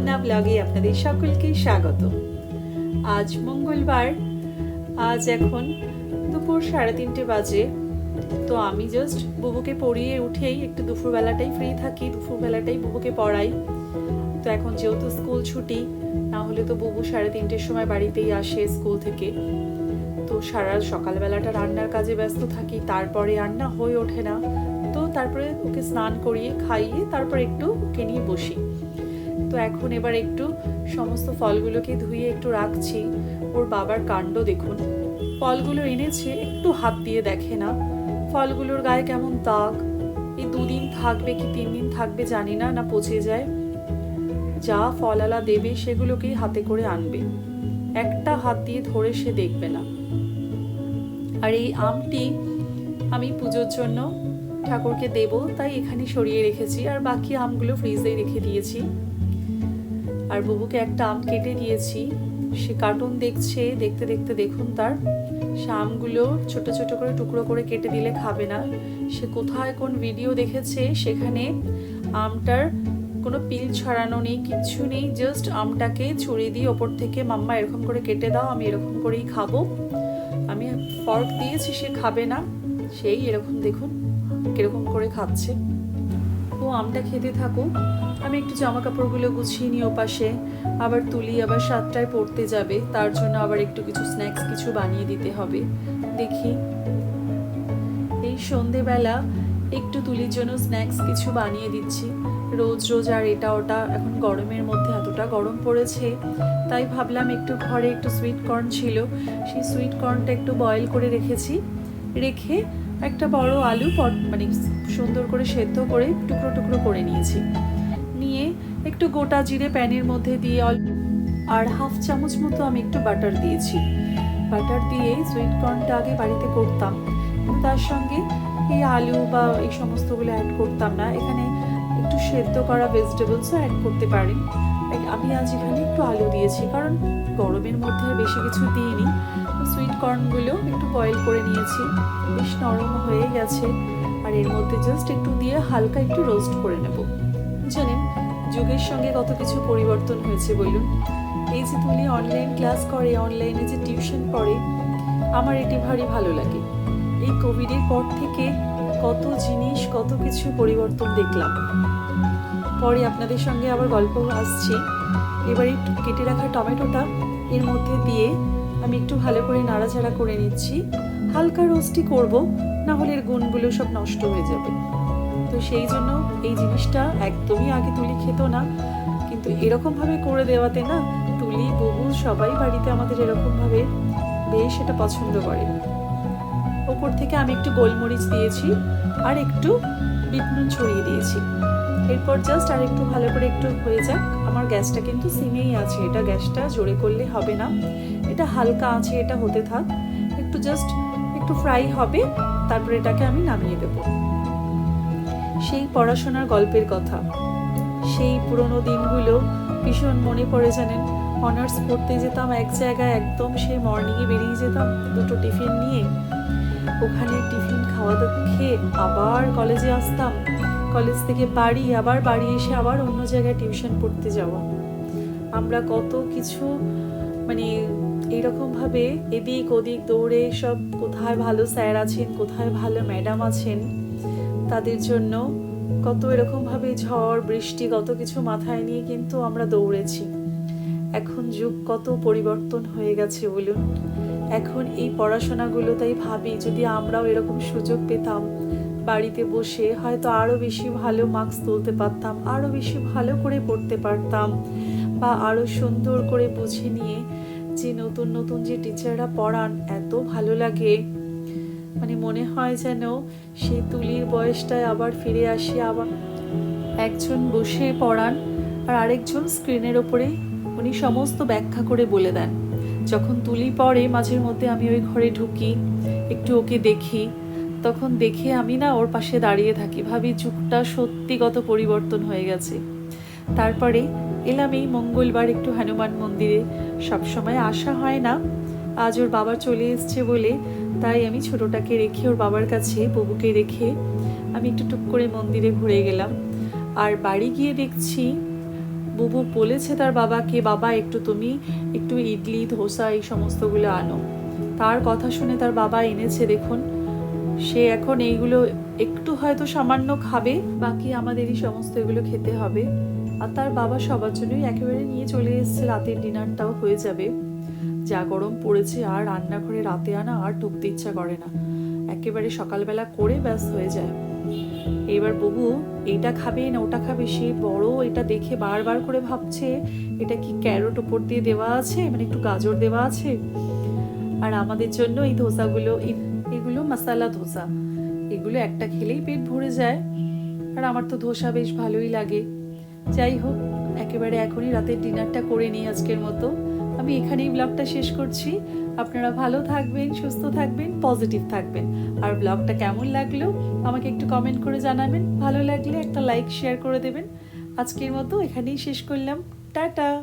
আছেন ব্লগে আপনাদের সকলকে স্বাগত। আজ মঙ্গলবার, আজ এখন দুপুর সাড়ে তিনটে বাজে। তো আমি জাস্ট বুবুকে পড়িয়ে উঠেই একটু দুপুরবেলাটাই ফ্রি থাকি, দুপুরবেলাটাই বুবুকে পড়াই। তো এখন যেহেতু স্কুল ছুটি না হলে তো বুবু সাড়ে তিনটের সময় বাড়িতেই আসে স্কুল থেকে। তো সারা সকালবেলাটা রান্নার কাজে ব্যস্ত থাকি, তারপরে রান্না হয়ে ওঠে না। তো তারপরে ওকে স্নান করিয়ে খাইয়ে তারপর একটু ওকে নিয়ে বসি। তো এখন এবার একটু সমস্ত ফলগুলোকে ধুয়ে একটু রাখছি। ওর বাবার কাণ্ড দেখুন। ফলগুলো এনেছে, একটু হাত দিয়ে দেখে না। ফলগুলোর গায়ে কেমন দাগ। এই দুদিন থাকবে কি তিন দিন থাকবে জানি না না পচে যায়। যা ফলালা দেবে সেগুলোকেই হাতে করে আনবে। একটা হাত দিয়ে ধরে সে দেখবে না। আর এই আমটি আমি পুজোর জন্য ঠাকুরকে দেব, তাই এখানে সরিয়ে রেখেছি। আর বাকি আমগুলো ফ্রিজেই রেখে দিয়েছি। আর বুবুকে একটা আম কেটে দিয়েছি। সে কার্টুন দেখছে, দেখতে দেখতে দেখুন তার। সে আমগুলো ছোট ছোট করে টুকরো করে কেটে দিলে খাবে না। সে কোথায় কোন ভিডিও দেখেছে সেখানে আমটার কোনো পিল ছড়ানো নেই, কিচ্ছু নেই। জাস্ট আমটাকে ছুরি দিয়ে ওপর থেকে, মাম্মা, এরকম করে কেটে দাও, আমি এরকম করেই খাব। আমি ফর্ক দিয়েছি, সে খাবে না। সেই এরকম দেখুন, কীরকম করে খাচ্ছে। ও আমটা খেতে থাকুক আমি একটু জামা কাপড়গুলো গুছিয়ে নিই ওপাশে। আবার তুলি, আবার সাতটায় পড়তে যাবে। তার জন্য আবার একটু কিছু স্ন্যাক্স কিছু বানিয়ে দিতে হবে। দেখি। এই সন্ধেবেলা একটু তুলির জন্য স্ন্যাক্স কিছু বানিয়ে দিচ্ছি। রোজ রোজ আর এটা ওটা, এখন গরমের মধ্যে এতটা গরম পড়েছে। তাই ভাবলাম একটু ঘরে একটু সুইট কর্ন ছিল। সেই সুইট কর্নটা একটু বয়েল করে রেখেছি। রেখে একটা বড় আলু মানে সুন্দর করে সেদ্ধ করে টুকরো টুকরো করে নিয়েছি। নিয়ে একটু গোটা জিরে প্যানের মধ্যে দিয়ে অল্প আর হাফ চামচ মতো আমি একটু বাটার দিয়েছি। বাটার দিয়ে সুইট কর্নটা আগে বাড়িতে করতাম। তার সঙ্গে এই আলু বা এই সমস্তগুলো অ্যাড করতাম না। এখানে একটু সেদ্ধ করা ভেজিটেবলসও অ্যাড করতে পারেন। আমি আজ এখানে একটু আলু দিয়েছি। কারণ গরমের মধ্যে বেশি কিছু দিইনি। সুইট কর্নগুলো একটু বয়েল করে নিয়েছি। বেশ নরম হয়ে গেছে। আর এর মধ্যে জাস্ট একটু দিয়ে হালকা একটু রোস্ট করে নেব। জানেন, যুগের সঙ্গে কত কিছু পরিবর্তন হয়েছে বলুন। এই যে তুলি অনলাইন ক্লাস করে অনলাইনে যে টিউশন পড়ে, আমার এটি ভারী ভালো লাগে। এই কোভিডের পর থেকে কত জিনিস, কত কিছু পরিবর্তন দেখলাম। পরে আপনাদের সঙ্গে আবার গল্প আসছি। এবার একটু কেটে রাখা টমেটোটা এর মধ্যে দিয়ে আমি একটু ভালো করে নাড়াচাড়া করে নিচ্ছি। হালকা রোস্টই করব না হলে এর গুণগুলো সব নষ্ট হয়ে যাবে। তো সেই জন্য এই জিনিসটা একদমই আগে তুলি খেত না। কিন্তু এরকমভাবে করে দেওয়াতে না, তুলি বহু সবাই বাড়িতে আমাদের এরকমভাবে বেশ এটা পছন্দ করে। ওপর থেকে আমি একটু গোলমরিচ দিয়েছি আর একটু বিট ছড়িয়ে দিয়েছি। এরপর জাস্ট আর একটু ভালো করে একটু হয়ে যাক। আমার গ্যাসটা কিন্তু সিমেই আছে। এটা গ্যাসটা জোরে করলে হবে না। এটা হালকা আছে, এটা হতে থাক। একটু জাস্ট একটু ফ্রাই হবে, তারপরে এটাকে আমি নামিয়ে দেব। সেই পড়াশোনার গল্পের কথা। সেই পুরনো দিনগুলো ভীষণ মনে পড়ে জানেন। অনার্স পড়তে যেতাম এক জায়গায়, একদম সেই মর্নিংয়ে বেরিয়ে যেতাম দুটো টিফিন নিয়ে। ওখানে টিফিন খাওয়া দাওয়া খেয়ে আবার কলেজে আসতাম। কলেজ থেকে বাড়ি, আবার বাড়ি এসে আবার অন্য জায়গায় টিউশন পড়তে যাওয়া। আমরা কত কিছু মানে এইরকমভাবে এদিক ওদিক দৌড়ে সব কোথায় ভালো স্যার আছেন, কোথায় ভালো ম্যাডাম আছেন, তাদের জন্য কত এরকমভাবে ঝড়, বৃষ্টি, কত কিছু মাথায় নিয়ে কিন্তু আমরা দৌড়েছি। এখন যুগ কত পরিবর্তন হয়ে গেছে বলুন। এখন এই পড়াশোনাগুলো তাই ভাবি, যদি আমরাও এরকম সুযোগ পেতাম বাড়িতে বসে হয়তো আরও বেশি ভালো মার্কস তুলতে পারতাম আরও বেশি ভালো করে পড়তে পারতাম বা আরও সুন্দর করে বুঝে নিয়ে যে নতুন নতুন যে টিচাররা পড়ান এত ভালো লাগে। মানে মনে হয় যেন সেই তুলির বয়সটায় আবার ফিরে আসি, আবার একজন বসে পড়ান আর আরেকজন স্ক্রিনের ওপরে উনি সমস্ত ব্যাখ্যা করে বলে দেন। যখন তুলি পড়ে মাঝের মধ্যে আমি ওই ঘরে ঢুকি, একটু ওকে দেখি তখন দেখে আমি না ওর পাশে দাঁড়িয়ে থাকি। ভাবি যুগটা সত্যি কত পরিবর্তন হয়ে গেছে। তারপরে এলাম এই মঙ্গলবার একটু হনুমান মন্দিরে। সবসময় আসা হয় না। আজ ওর বাবা চলে এসছে বলে তাই আমি ছোটটাকে রেখে ওর বাবার কাছে ববুকে রেখে আমি একটু টুক করে মন্দিরে ঘুরে গেলাম। আর বাড়ি গিয়ে দেখছি বুবু বলেছে তার বাবাকে, বাবা, একটু তুমি একটু ইডলি, ধোসা এই সমস্তগুলো আনো। তার কথা শুনে তার বাবা এনেছে, দেখুন। সে এখন এইগুলো একটু হয়তো সামান্য খাবে, বাকি আমাদেরই সমস্ত এগুলো খেতে হবে। আর তার বাবা সবার জন্যই একেবারে নিয়ে চলে এসেছে, রাতের ডিনারটাও হয়ে যাবে। যা গরম পড়েছে আর রান্নাঘরে রাতে আনা আর ঢুকতে ইচ্ছা করে না। একেবারে সকালবেলা করে ব্যাস হয়ে যায়। এবার বাবু এইটা খাবে না ওটা খাবে? সে বড় এটা দেখে বারবার করে ভাবছে, এটা কি ক্যারোট ওপর দিয়ে দেওয়া আছে? মানে একটু গাজর দেওয়া আছে? আর আমাদের জন্য এই ধোসাগুলো, এই- মশালা ধোসা। এগুলো একটা খেলেই পেট ভরে যায়। আর আমার তো ধোসা বেশ ভালোই লাগে। যাই হোক, একেবারে এখনই রাতের ডিনারটা করে নিই আজকের মতো। আমি এখানেই ব্লগটা শেষ করছি। আপনারা ভালো থাকবেন, সুস্থ থাকবেন, পজিটিভ থাকবেন। আর ব্লগটা কেমন লাগল, আমাকে একটু কমেন্ট করে জানাবেন। ভালো লাগলে একটা লাইক শেয়ার করে দেবেন। আজকের মতো এখানেই শেষ করলাম। টাটা!